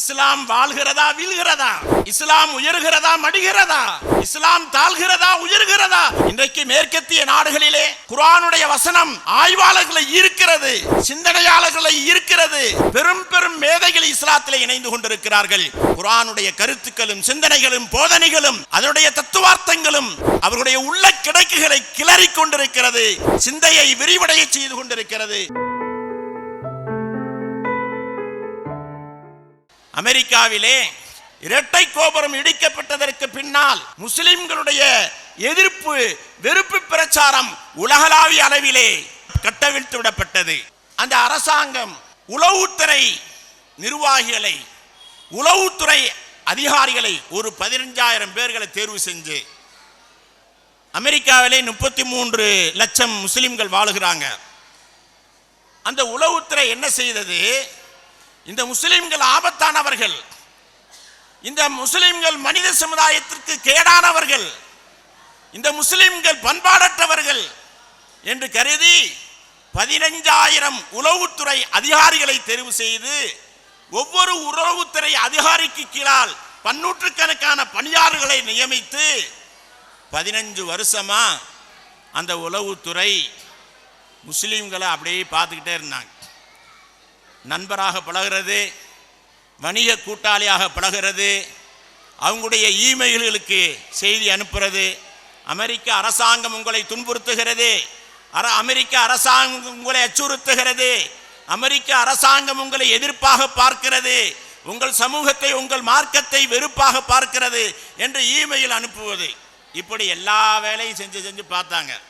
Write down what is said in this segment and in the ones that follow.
இஸ்லாம் வாழ்கிறதா வீழ்கிறதா? இஸ்லாம் உயர்கிறதா மடிகிறதா? இஸ்லாம் தாழ்கிறதா உயர்கிறதா? இன்றைக்கு மேற்கத்திய நாடுகளிலே குரானுடைய வசனம் ஆய்வாளர்களை ஈர்க்கிறது சிந்தனையாளர்களை ஈர்க்கிறது. பெரும் பெரும் மேதைகள் இஸ்லாத்திலே இணைந்து கொண்டிருக்கிறார்கள். குரானுடைய கருத்துக்களும் சிந்தனைகளும் போதனைகளும் அதனுடைய தத்துவார்த்தங்களும் அவர்களுடைய உள்ள கிடக்குகளை கிளறிக் கொண்டிருக்கிறது. சிந்தையை விரிவடைய செய்து கொண்டிருக்கிறது. அமெரிக்காவிலே இரட்டை கோபுரம் இடிக்கப்பட்டதற்கு பின்னால் முஸ்லிம்களுடைய எதிர்ப்பு வெறுப்பு பிரச்சாரம் உலகளாவிய அளவிலே கட்டவிழ்த்து விடப்பட்டது. அந்த அரசாங்கம் உளவுத்துறை நிர்வாகிகளை உளவுத்துறை அதிகாரிகளை ஒரு பதினஞ்சாயிரம் பேர்களை தேர்வு செஞ்சு அமெரிக்காவிலே முப்பத்தி மூன்று லட்சம் முஸ்லிம்கள் வாழுகிறாங்க. அந்த உளவுத்துறை என்ன செய்தது? இந்த முஸ்லிம்கள் ஆபத்தானவர்கள். இந்த முஸ்லிம்கள் மனித சமுதாயத்திற்கு கேடானவர்கள். இந்த முஸ்லிம்கள் பண்பாடற்றவர்கள் என்று கருதி பதினஞ்சாயிரம் உளவுத்துறை அதிகாரிகளை தெரிவு செய்து ஒவ்வொரு உறவுத்துறை அதிகாரிக்கு கீழால் பன்னூற்றுக்கணக்கான பணியாளர்களை நியமித்து பதினஞ்சு வருஷமா அந்த உளவுத்துறை முஸ்லீம்களை அப்படியே பார்த்துக்கிட்டே இருந்தாங்க. நண்பராக பழகிறது வணிக கூட்டாளியாக பழகிறது அவங்களுடைய இமெயில்களுக்கு செய்தி அனுப்புறது அமெரிக்க அரசாங்கம் உங்களை துன்புறுத்துகிறது அர அமெரிக்க அரசாங்கம் உங்களை அச்சுறுத்துகிறது அமெரிக்க அரசாங்கம் உங்களை எதிர்ப்பாக பார்க்கிறது உங்கள் சமூகத்தை உங்கள் மார்க்கத்தை வெறுப்பாக பார்க்கிறது என்று இமெயில் அனுப்புவது. இப்படி எல்லா வேலையும் செஞ்சு செஞ்சு பார்த்தாங்க.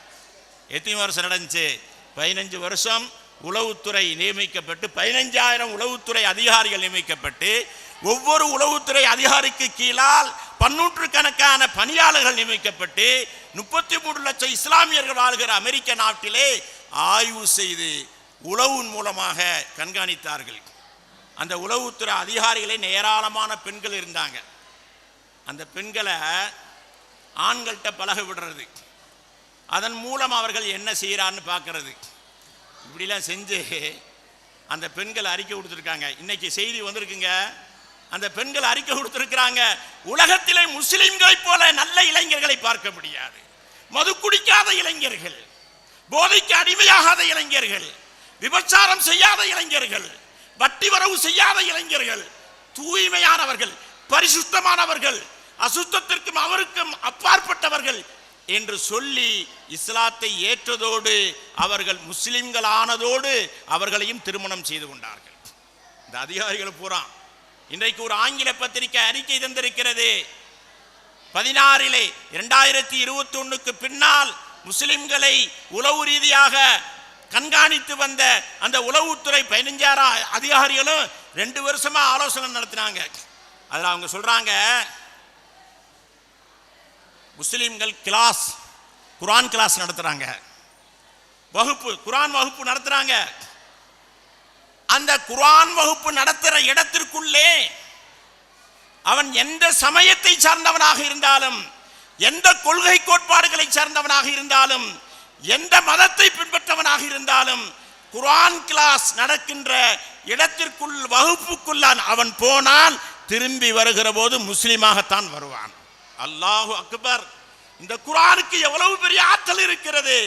எத்தனை வருஷம் நடந்துச்சு? பதினஞ்சு வருஷம். உளவுத்துறை நியமிக்கப்பட்டு பதினஞ்சாயிரம் உளவுத்துறை அதிகாரிகள் நியமிக்கப்பட்டு ஒவ்வொரு உளவுத்துறை அதிகாரிக்கு கீழால் பன்னூற்று கணக்கான பணியாளர்கள் நியமிக்கப்பட்டு முப்பத்தி மூணு லட்சம் இஸ்லாமியர்கள் வாழ்கிற அமெரிக்க நாட்டிலே ஆய்வு செய்து உளவின் மூலமாக கண்காணித்தார்கள். அந்த உளவுத்துறை அதிகாரிகளே ஏராளமான பெண்கள் இருந்தாங்க. அந்த பெண்களை ஆண்கள்கிட்ட பழக விடுறது. அதன் மூலம் அவர்கள் என்ன செய்கிறான்னு பார்க்கறது. இப்படிலாம் செஞ்சு அந்த பெண்கள் அறிக்கை கொடுத்துருக்காங்க. இன்னைக்கு செய்தி வந்திருக்குங்க. அந்த பெண்கள் அறிக்கை கொடுத்துருக்கிறாங்க. உலகத்திலே முஸ்லிம்களைப் போல நல்ல இளைஞர்களை பார்க்க முடியாது. மது குடிக்காத இளைஞர்கள் போதைக்கு அடிமையாகாத இளைஞர்கள் விபச்சாரம் செய்யாத இளைஞர்கள் வட்டி வரவு செய்யாத இளைஞர்கள் தூய்மையானவர்கள் பரிசுத்தமானவர்கள் அசுத்தத்திற்கும் அவருக்கும் அப்பாற்பட்டவர்கள் என்று சொல்லி இஸ்லாத்தை ஏற்றதோடு அவர்கள் முஸ்லிம்கள் ஆனதோடு அவர்களையும் திருமணம் செய்து கொண்டார்கள். இந்த அதிகாரிகள் பூரா இன்றைக்கு ஒரு ஆங்கில பத்திரிகை அறிக்கை தந்திருக்கிறது. பதினாறிலே இரண்டாயிரத்தி இருபத்தி ஒன்றுக்கு பின்னால் முஸ்லிம்களை உளவு ரீதியாக கண்காணித்து வந்த அந்த உளவுத்துறை பதினஞ்சாயிரம் அதிகாரிகளும் ரெண்டு வருஷமா ஆலோசனை நடத்தினாங்க. அதில் அவங்க சொல்றாங்க முஸ்லீம்கள் கிளாஸ் குரான் கிளாஸ் நடத்துறாங்க. வகுப்பு குரான் வகுப்பு நடத்துறாங்க. அந்த குரான் வகுப்பு நடத்துகிற இடத்திற்குள்ளே அவன் எந்த சமயத்தை சார்ந்தவனாக இருந்தாலும் எந்த கொள்கை கோட்பாடுகளை சார்ந்தவனாக இருந்தாலும் எந்த மதத்தை பின்பற்றவனாக இருந்தாலும் குரான் கிளாஸ் நடக்கின்ற இடத்திற்குள் வகுப்புக்குள்ளான் அவன் போனால் திரும்பி வருகிற போது முஸ்லீமாகத்தான் வருவான். அல்லாஹு அக்பர். இந்த குரானுக்கு எவ்வளவு பெரிய ஆற்றல் இருக்கிறது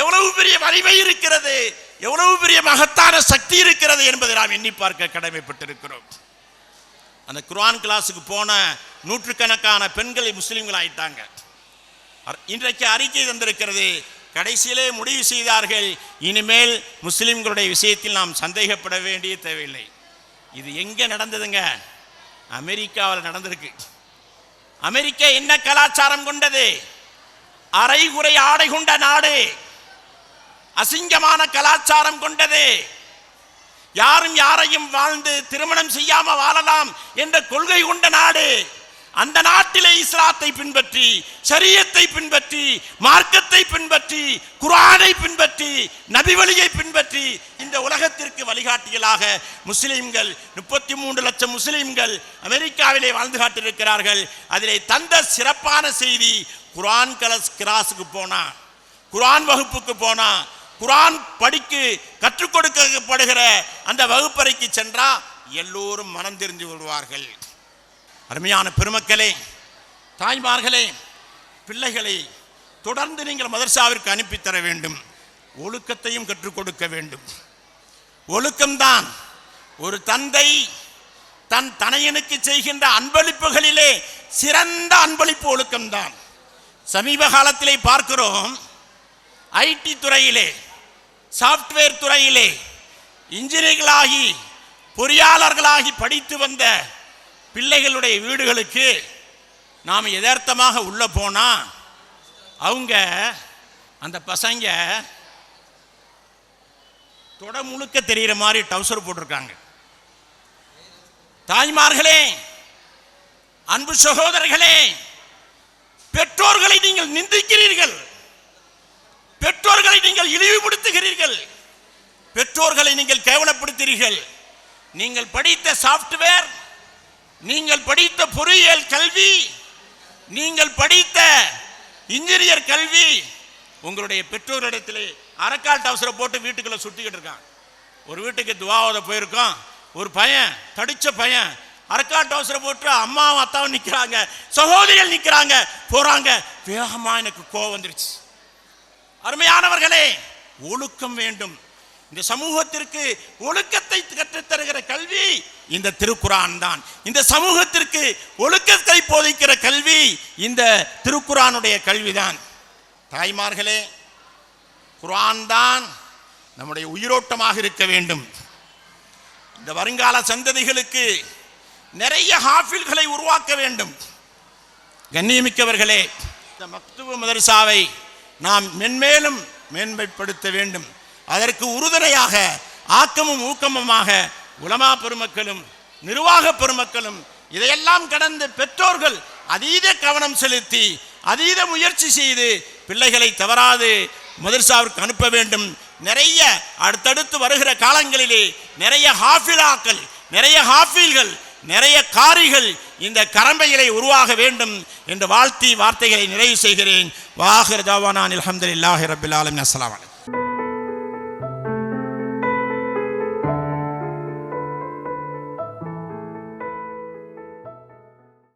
எவ்வளவு பெரிய வலிமை இருக்கிறது எவ்வளவு பெரிய மகத்தான சக்தி இருக்கிறது என்பதை நாம் எண்ணி பார்க்க கடமைப்பட்டிருக்கிறோம். அந்த குரான் கிளாஸுக்கு போன நூற்றுக்கணக்கான பெண்களை முஸ்லீம்கள் ஆயிட்டாங்க. இன்றைக்கு அறிக்கை தந்திருக்கிறது கடைசியிலே முடிவு செய்தார்கள் இனிமேல் முஸ்லிம்களுடைய விஷயத்தில் நாம் சந்தேகப்பட வேண்டிய தேவையில்லை. இது எங்கே நடந்ததுங்க? அமெரிக்காவில் நடந்திருக்கு. அமெரிக்கா என்ன கலாச்சாரம் கொண்டது? அரைகுறை ஆடை கொண்ட நாடு. அசிங்கமான கலாச்சாரம் கொண்டது. யாரும் யாரையும் வாழ்ந்து திருமணம் செய்யாம வாழலாம் என்ற கொள்கை கொண்ட நாடு. அந்த நாட்டிலே இஸ்லாத்தை பின்பற்றி சரியத்தை பின்பற்றி மார்க்கத்தை பின்பற்றி குரானை பின்பற்றி நபி வழியை பின்பற்றி இந்த உலகத்திற்கு வழிகாட்டிகளாக முஸ்லிம்கள் முப்பத்தி மூன்று லட்சம் முஸ்லிம்கள் அமெரிக்காவிலே வாழ்ந்து காட்டியிருக்கிறார்கள். அதிலே தந்த சிறப்பான செய்தி குரான் கலஸ் கிராஸுக்கு போனா குரான் வகுப்புக்கு போனா குரான் படிக்கு கற்றுக் கொடுக்கப்படுகிற அந்த வகுப்பறைக்கு சென்றா எல்லோரும் மனம் தெரிஞ்சு விடுவார்கள். அருமையான பெருமக்களே தாய்மார்களே பிள்ளைகளை தொடர்ந்து நீங்கள் மதர்சாவிற்கு அனுப்பித்தர வேண்டும். ஒழுக்கத்தையும் கற்றுக் கொடுக்க வேண்டும். ஒழுக்கம்தான் ஒரு தந்தை தன் தனையனுக்கு செய்கின்ற அன்பளிப்புகளிலே சிறந்த அன்பளிப்பு ஒழுக்கம்தான். சமீப காலத்திலே பார்க்கிறோம் ஐடி துறையிலே சாஃப்ட்வேர் துறையிலே இன்ஜினியர்களாகி பொறியாளர்களாகி படித்து வந்த பிள்ளைகளுடைய வீடுகளுக்கு நாம் யதார்த்தமாக உள்ள போனால் அவங்க அந்த பசங்க தொட முழுக்க தெரிகிற மாதிரி டவுசர் போட்டிருக்காங்க. தாய்மார்களே அன்பு சகோதரர்களே பெற்றோர்களை நீங்கள் நிந்திக்கிறீர்கள். பெற்றோர்களை நீங்கள் இழிவுபடுத்துகிறீர்கள். பெற்றோர்களை நீங்கள் கேவலப்படுத்துகிறீர்கள். நீங்கள் படித்த சாஃப்ட்வேர் நீங்கள் படித்த பொறியியல் கல்வி நீங்கள் படித்த இன்ஜினியர் கல்வி உங்களுடைய பெற்றோரிடத்திலே அரக்கால் டவுசரை போட்டு வீட்டுக்குள்ள சுற்றிக்கிட்டு இருக்கான். ஒரு வீட்டுக்கு துவாவத போயிருக்கோம் ஒரு பையன் தடிச்ச பையன் அரக்கால் டவுசரை போட்டு அம்மாவும் அத்தாவும் நிற்கிறாங்க சகோதரிகள் நிற்கிறாங்க போறாங்க. வேகமா எனக்கு கோவம் வந்துருச்சு. அருமையானவர்களே ஒழுக்கம் வேண்டும். இந்த சமூகத்திற்கு ஒழுக்கத்தை கற்றுத்தருகிற கல்வி இந்த திருக்குரான் தான். இந்த சமூகத்திற்கு ஒழுக்கத்தை போதிக்கிற கல்வி இந்த திருக்குரானுடைய கல்விதான் தாய்மார்களே குரான் தான் நம்முடைய உயிரோட்டமாக இருக்க வேண்டும். இந்த வருங்கால சந்ததிகளுக்கு நிறைய ஹாஃபில்களை உருவாக்க வேண்டும். கண்ணியமிக்கவர்களே இந்த மக்துவ மதரசாவை நாம் மென்மேலும் மேன்மைப்படுத்த வேண்டும். அதற்கு உறுதுணையாக ஆக்கமும் ஊக்கமுமாக உலமா பெருமக்களும் நிர்வாக பெருமக்களும் இதையெல்லாம் கடந்து பெற்றோர்கள் அதீத கவனம் செலுத்தி அதீத முயற்சி செய்து பிள்ளைகளை தவறாது மதர்சாவிற்கு அனுப்ப வேண்டும். நிறைய அடுத்தடுத்து வருகிற காலங்களிலே நிறைய ஹாஃபிலாக்கள் நிறைய ஹாஃபில்கள் நிறைய காரிகள் இந்த கரம்பையிலே உருவாக வேண்டும் என்று வாழ்த்தி வார்த்தைகளை நிறைவு செய்கிறேன். வாஹர் தாவானான் அலமதுல்லாஹி ரபில் ஆலமீன். அஸ்லாம்